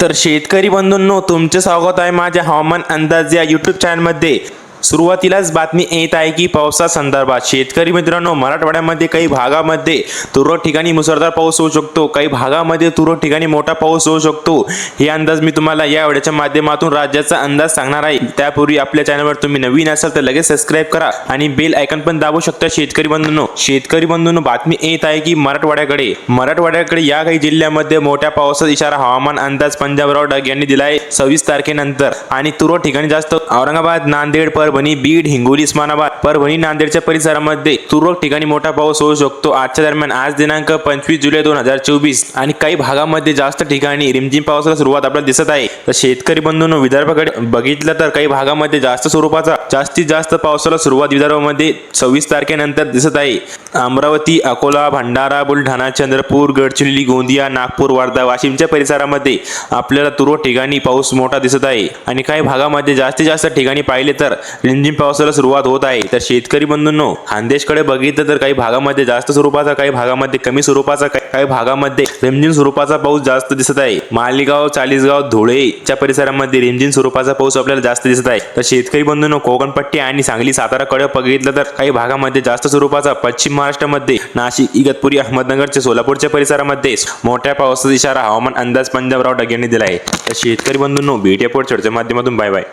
तर शेतकरी बंधूंनो तुमचे स्वागत आहे माझ्या हवामान अंदाज या यूट्यूब चॅनलमध्ये सुरुवातीलाच बातमी येत आहे की पावसा संदर्भात शेतकरी मित्रांनो मराठवाड्यामध्ये काही भागामध्ये तुरळक ठिकाणी मुसळधार पाऊस होऊ शकतो. काही भागामध्ये तुरळक ठिकाणी मोठा पाऊस होऊ शकतो. हे अंदाज मी तुम्हाला या वेळेच्या माध्यमातून राज्याचा अंदाज सांगणार आहे. त्यापूर्वी आपल्या चॅनलवर तुम्ही नवीन असाल तर लगेच सबस्क्राईब करा आणि बेल आयकन पण दाबू शकता शेतकरी बंधूंनो. शेतकरी बंधूंनो बातमी येत आहे की मराठवाड्याकडे मराठवाड्याकडे या काही जिल्ह्यामध्ये मोठ्या पावसाचा इशारा हवामान अंदाज पंजाबराव डग यांनी दिला आहे सव्वीस तारखेनंतर. आणि तुरळक ठिकाणी जास्त औरंगाबाद नांदेड परभणी बीड हिंगोली उस्मानाबाद. परभणी नांदेडच्या परिसरामध्ये तुरळक ठिकाणी मोठा पाऊस होऊ शकतो. आजच्या दरम्यान आज दिनांक पंचवीस जुलै दोन हजार चोवीस. आणि काही भागामध्ये जास्त ठिकाणी रिमझिम पावसाला सुरुवात आपल्याला दिसत आहे. तर शेतकरी बंधूंनो विदर्भाकडे बघितलं तर काही भागामध्ये जास्त स्वरूपाचा जास्तीत जास्त पावसाला सुरुवात विदर्भामध्ये सव्वीस तारखेनंतर दिसत आहे. अमरावती अकोला भंडारा बुलढाणा चंद्रपूर गडचिरोली गोंदिया नागपूर वर्धा वाशिमच्या परिसरामध्ये आपल्याला तुरळक ठिकाणी पाऊस मोठा दिसत आहे. आणि काही भागामध्ये जास्तीत जास्त ठिकाणी पाहिले तर रिमझिम पावसाला सुरुवात होत आहे. तर शेतकरी बंधूंनो खानदेशकडे बघितलं तर काही भागामध्ये जास्त स्वरूपाचा काही भागामध्ये कमी स्वरूपाचा काही काही भागामध्ये रिमझिम स्वरूपाचा पाऊस जास्त दिसत आहे. मालेगाव चाळीसगाव धुळेच्या परिसरामध्ये रिमझिम स्वरूपाचा पाऊस आपल्याला जास्त दिसत आहे. तर शेतकरी बंधूंनो कोकणपट्टी आणि सांगली साताराकडे बघितलं तर काही भागामध्ये जास्त स्वरूपाचा पश्चिम महाराष्ट्रामध्ये नाशिक इगतपुरी अहमदनगरच्या सोलापूरच्या परिसरामध्ये मोठ्या पावसाचा इशारा हवामान अंदाज पंजाबराव डग यांनी दिला आहे. तर शेतकरी बंधूंनो भेटूया पुढच्या चर्चेच्या माध्यमातून. Bye bye.